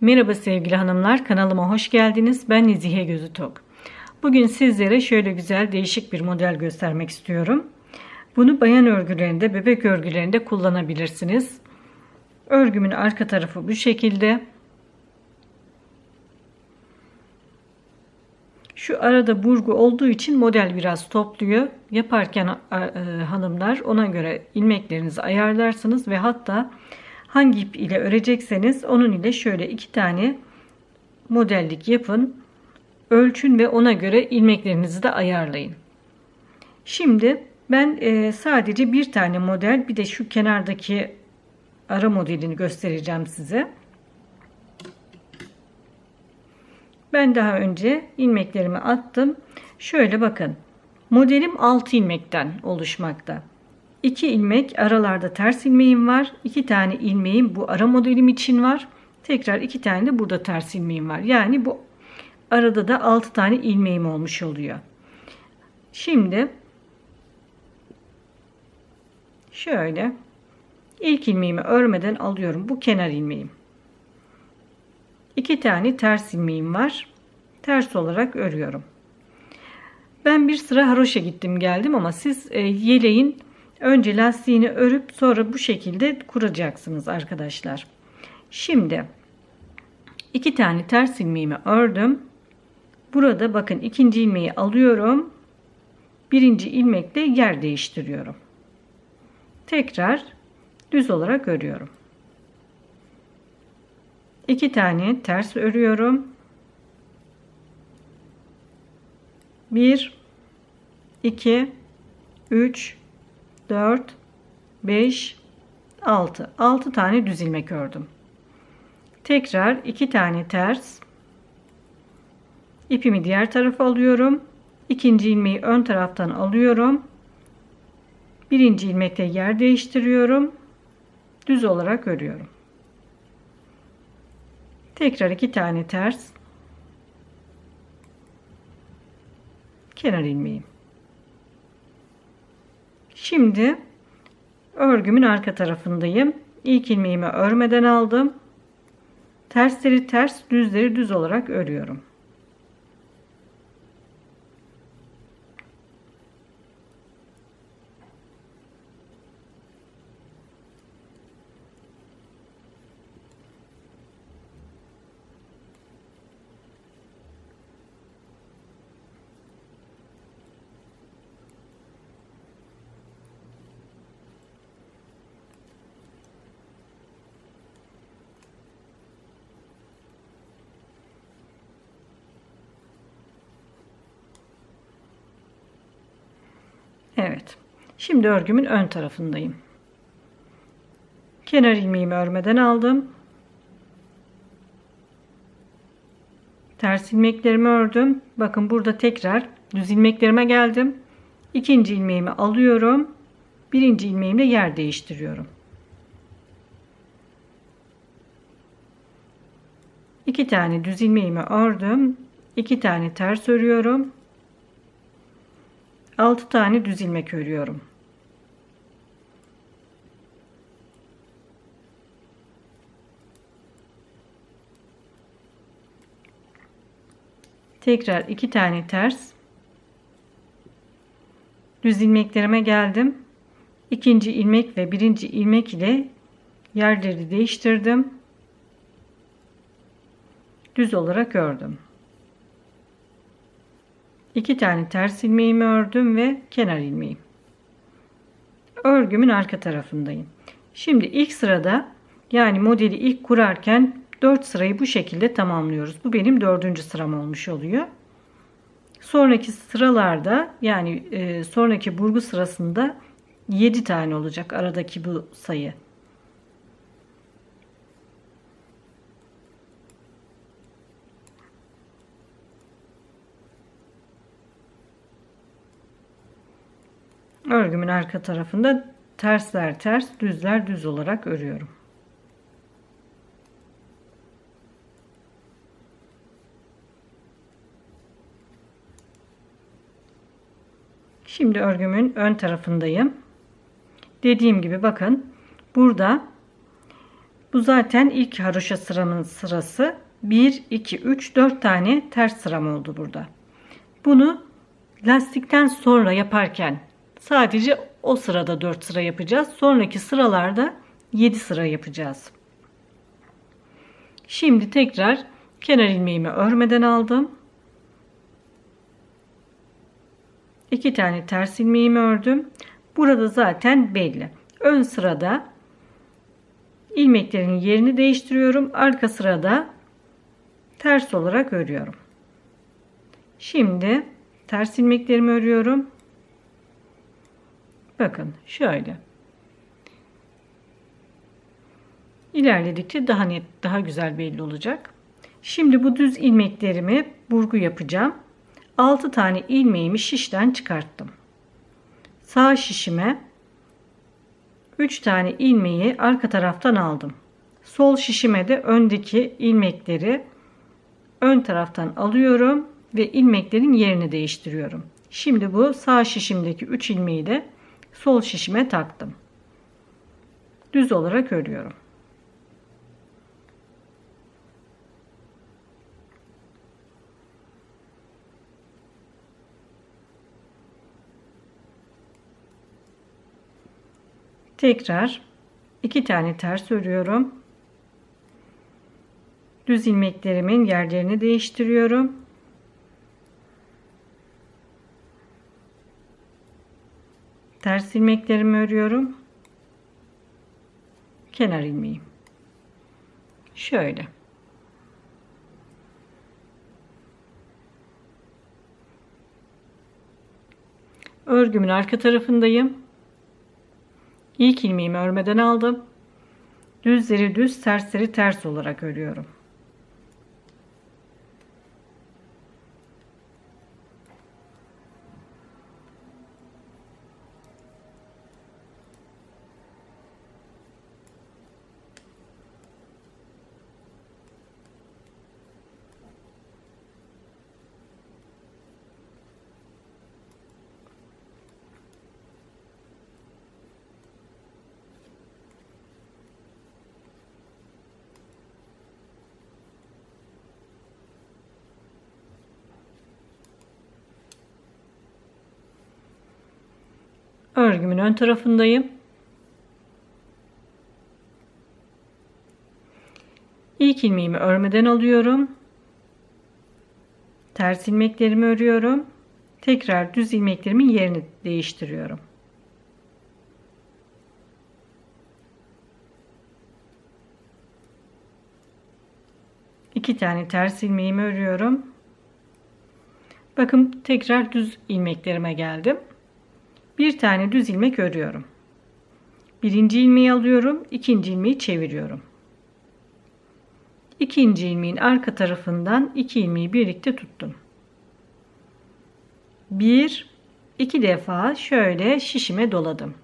Merhaba sevgili hanımlar, kanalıma hoş geldiniz. Ben Nezihe Gözü Tok. Bugün sizlere şöyle güzel değişik bir model göstermek istiyorum. Bunu bayan örgülerinde, bebek örgülerinde kullanabilirsiniz. Örgümün arka tarafı bu şekilde. Şu arada burgu olduğu için model biraz topluyor. Yaparken e, hanımlar ona göre ilmeklerinizi ayarlarsınız ve hatta hangi ip ile örecekseniz onun ile şöyle iki tane modellik yapın. Ölçün ve ona göre ilmeklerinizi de ayarlayın. Şimdi ben e, sadece bir tane model bir de şu kenardaki ara modelini göstereceğim size. Ben daha önce ilmeklerimi attım. Şöyle bakın. Modelim 6 ilmekten oluşmakta. 2 ilmek aralarda ters ilmeğim var. 2 tane ilmeğim bu ara modelim için var. Tekrar 2 tane de burada ters ilmeğim var. Yani bu arada da 6 tane ilmeğim olmuş oluyor. Şimdi şöyle ilk ilmeğimi örmeden alıyorum. Bu kenar ilmeğim. 2 tane ters ilmeğim var. Ters olarak örüyorum. Ben bir sıra haroşa gittim geldim ama siz e, yeleğin önce lastiğini örüp sonra bu şekilde kuracaksınız arkadaşlar. Şimdi iki tane ters ilmeğimi ördüm. Burada bakın ikinci ilmeği alıyorum. Birinci ilmekle yer değiştiriyorum. Tekrar düz olarak örüyorum. İki tane ters örüyorum. 1 2 3 4 5 6 6 tane düz ilmek ördüm. Tekrar 2 tane ters ipimi diğer tarafa alıyorum. İkinci ilmeği ön taraftan alıyorum. Birinci ilmekle yer değiştiriyorum. Düz olarak örüyorum. Tekrar iki tane ters kenar ilmeğim. Şimdi örgümün arka tarafındayım. İlk ilmeğimi örmeden aldım. Tersleri ters, düzleri düz olarak örüyorum. Evet. Şimdi örgümün ön tarafındayım. Kenar ilmeğimi örmeden aldım. Ters ilmeklerimi ördüm. Bakın burada tekrar düz ilmeklerime geldim. İkinci ilmeğimi alıyorum. Birinci ilmeğimle yer değiştiriyorum. İki tane düz ilmeğimi ördüm. İki tane ters örüyorum. 6 tane düz ilmek örüyorum. Tekrar iki tane ters. Düz ilmeklerime geldim. İkinci ilmek ve birinci ilmek ile yerleri değiştirdim. Düz olarak ördüm. 2 tane ters ilmeğimi ördüm ve kenar ilmeğim. Örgümün arka tarafındayım. Şimdi ilk sırada yani modeli ilk kurarken 4 sırayı bu şekilde tamamlıyoruz. Bu benim 4. sıram olmuş oluyor. Sonraki sıralarda yani e, sonraki burgu sırasında 7 tane olacak aradaki bu sayı. Örgümün arka tarafında tersler ters, düzler düz olarak örüyorum. Şimdi örgümün ön tarafındayım. Dediğim gibi bakın burada Bu zaten ilk haroşa sıramın sırası. 1, 2, 3, 4 tane ters sıram oldu burada. Bunu lastikten sonra yaparken sadece o sırada 4 sıra yapacağız. Sonraki sıralarda 7 sıra yapacağız. Şimdi tekrar kenar ilmeğimi örmeden aldım. 2 tane ters ilmeğimi ördüm. Burada zaten belli. Ön sırada ilmeklerin yerini değiştiriyorum. Arka sırada ters olarak örüyorum. Şimdi ters ilmeklerimi örüyorum. Bakın şöyle. İlerledikçe daha net, daha güzel belli olacak. Şimdi bu düz ilmeklerimi burgu yapacağım. 6 tane ilmeğimi şişten çıkarttım. Sağ şişime 3 tane ilmeği arka taraftan aldım. Sol şişime de öndeki ilmekleri ön taraftan alıyorum ve ilmeklerin yerini değiştiriyorum. Şimdi bu sağ şişimdeki 3 ilmeği de sol şişime taktım. Düz olarak örüyorum. Tekrar iki tane ters örüyorum. Düz ilmeklerimin yerlerini değiştiriyorum. Ters ilmeklerimi örüyorum. Kenar ilmeğim. Şöyle. Örgümün arka tarafındayım. İlk ilmeğimi örmeden aldım. Düzleri düz, tersleri ters olarak örüyorum. Örgümün ön tarafındayım. İlk ilmeğimi örmeden alıyorum. Ters ilmeklerimi örüyorum. Tekrar düz ilmeklerimin yerini değiştiriyorum. İki tane ters ilmeğimi örüyorum. Bakın tekrar düz ilmeklerime geldim bir tane düz ilmek örüyorum. Birinci ilmeği alıyorum, ikinci ilmeği çeviriyorum. İkinci ilmeğin arka tarafından iki ilmeği birlikte tuttum. Bir, iki defa şöyle şişime doladım.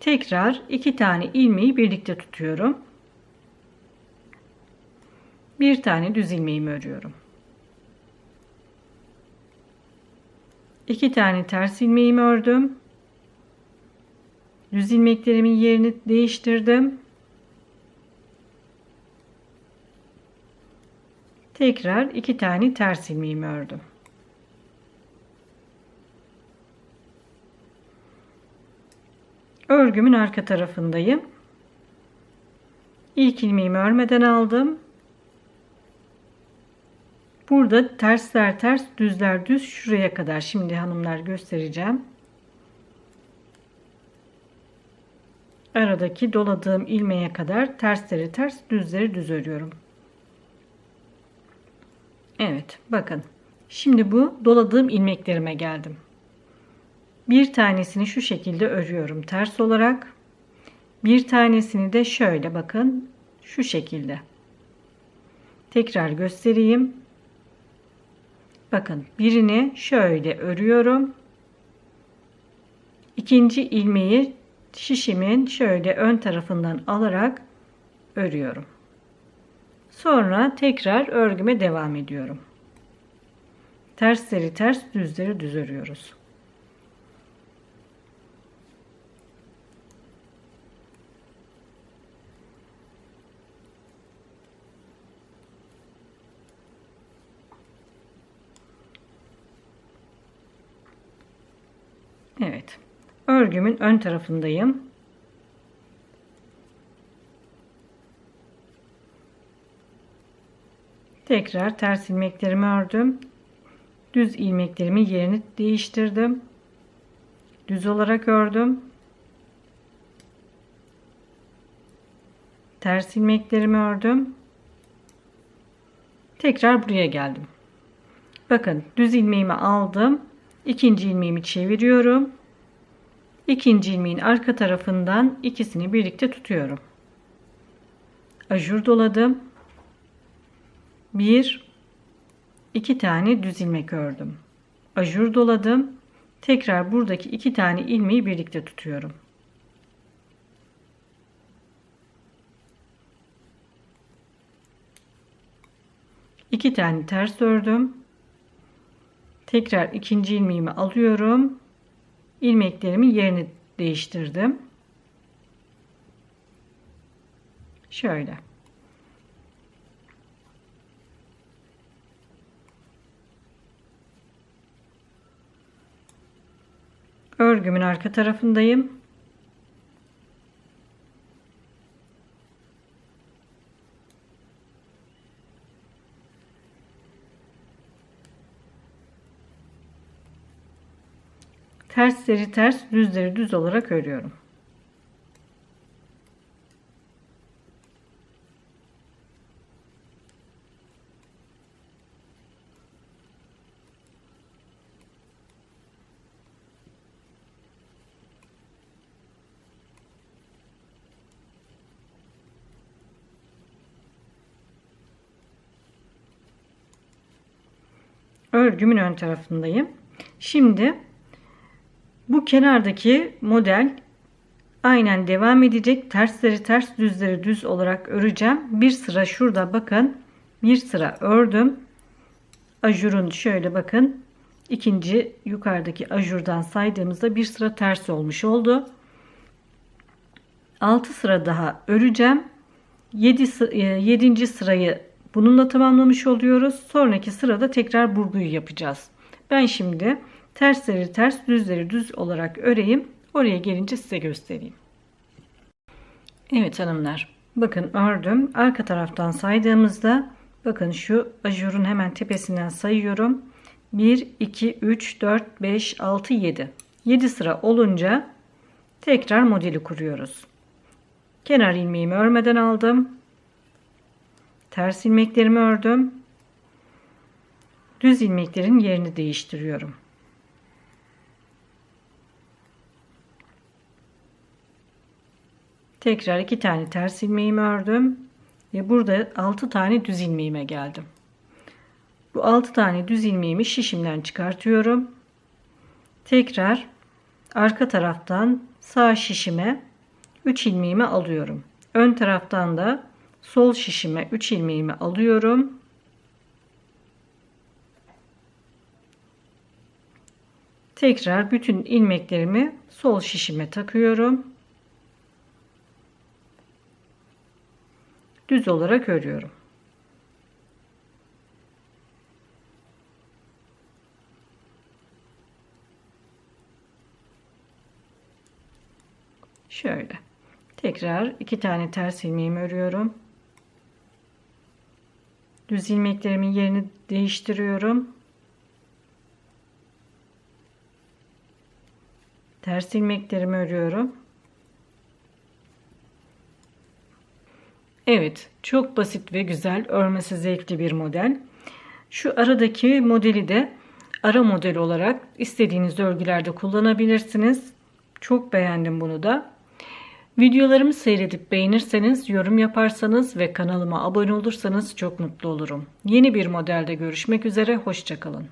Tekrar iki tane ilmeği birlikte tutuyorum. Bir tane düz ilmeğimi örüyorum. İki tane ters ilmeğimi ördüm. Düz ilmeklerimin yerini değiştirdim. Tekrar iki tane ters ilmeğimi ördüm. Örgümün arka tarafındayım. İlk ilmeğimi örmeden aldım. Burada tersler ters, düzler düz şuraya kadar. Şimdi hanımlar göstereceğim. Aradaki doladığım ilmeğe kadar tersleri ters, düzleri düz örüyorum. Evet, bakın. Şimdi bu doladığım ilmeklerime geldim. Bir tanesini şu şekilde örüyorum ters olarak. Bir tanesini de şöyle bakın şu şekilde. Tekrar göstereyim. Bakın birini şöyle örüyorum. İkinci ilmeği şişimin şöyle ön tarafından alarak örüyorum. Sonra tekrar örgüme devam ediyorum. Tersleri ters, düzleri düz örüyoruz. Evet. Örgümün ön tarafındayım. Tekrar ters ilmeklerimi ördüm. Düz ilmeklerimin yerini değiştirdim. Düz olarak ördüm. Ters ilmeklerimi ördüm. Tekrar buraya geldim. Bakın düz ilmeğimi aldım. İkinci ilmeğimi çeviriyorum. İkinci ilmeğin arka tarafından ikisini birlikte tutuyorum. Ajur doladım. Bir, iki tane düz ilmek ördüm. Ajur doladım. Tekrar buradaki iki tane ilmeği birlikte tutuyorum. İki tane ters ördüm. Tekrar ikinci ilmeğimi alıyorum. İlmeklerimin yerini değiştirdim. Şöyle. Örgümün arka tarafındayım. Tersleri ters, düzleri düz olarak örüyorum. Örgümün ön tarafındayım. Şimdi bu kenardaki model aynen devam edecek. Tersleri ters düzleri düz olarak öreceğim. Bir sıra şurada bakın. Bir sıra ördüm. Ajurun şöyle bakın. ikinci yukarıdaki ajurdan saydığımızda bir sıra ters olmuş oldu. 6 sıra daha öreceğim. 7 7. E, sırayı bununla tamamlamış oluyoruz. Sonraki sırada tekrar burguyu yapacağız. Ben şimdi tersleri ters düzleri düz olarak öreyim. Oraya gelince size göstereyim. Evet hanımlar. Bakın ördüm. Arka taraftan saydığımızda bakın şu ajurun hemen tepesinden sayıyorum. 1, 2, 3, 4, 5, 6, 7. 7 sıra olunca tekrar modeli kuruyoruz. Kenar ilmeğimi örmeden aldım. Ters ilmeklerimi ördüm. Düz ilmeklerin yerini değiştiriyorum. Tekrar iki tane ters ilmeğimi ördüm ve burada 6 tane düz ilmeğime geldim. Bu 6 tane düz ilmeğimi şişimden çıkartıyorum. Tekrar arka taraftan sağ şişime 3 ilmeğimi alıyorum. Ön taraftan da sol şişime 3 ilmeğimi alıyorum. Tekrar bütün ilmeklerimi sol şişime takıyorum. Düz olarak örüyorum. Şöyle. Tekrar iki tane ters ilmeğimi örüyorum. Düz ilmeklerimin yerini değiştiriyorum. Ters ilmeklerimi örüyorum. Evet, çok basit ve güzel, örmesi zevkli bir model. Şu aradaki modeli de ara model olarak istediğiniz örgülerde kullanabilirsiniz. Çok beğendim bunu da. Videolarımı seyredip beğenirseniz, yorum yaparsanız ve kanalıma abone olursanız çok mutlu olurum. Yeni bir modelde görüşmek üzere, hoşçakalın.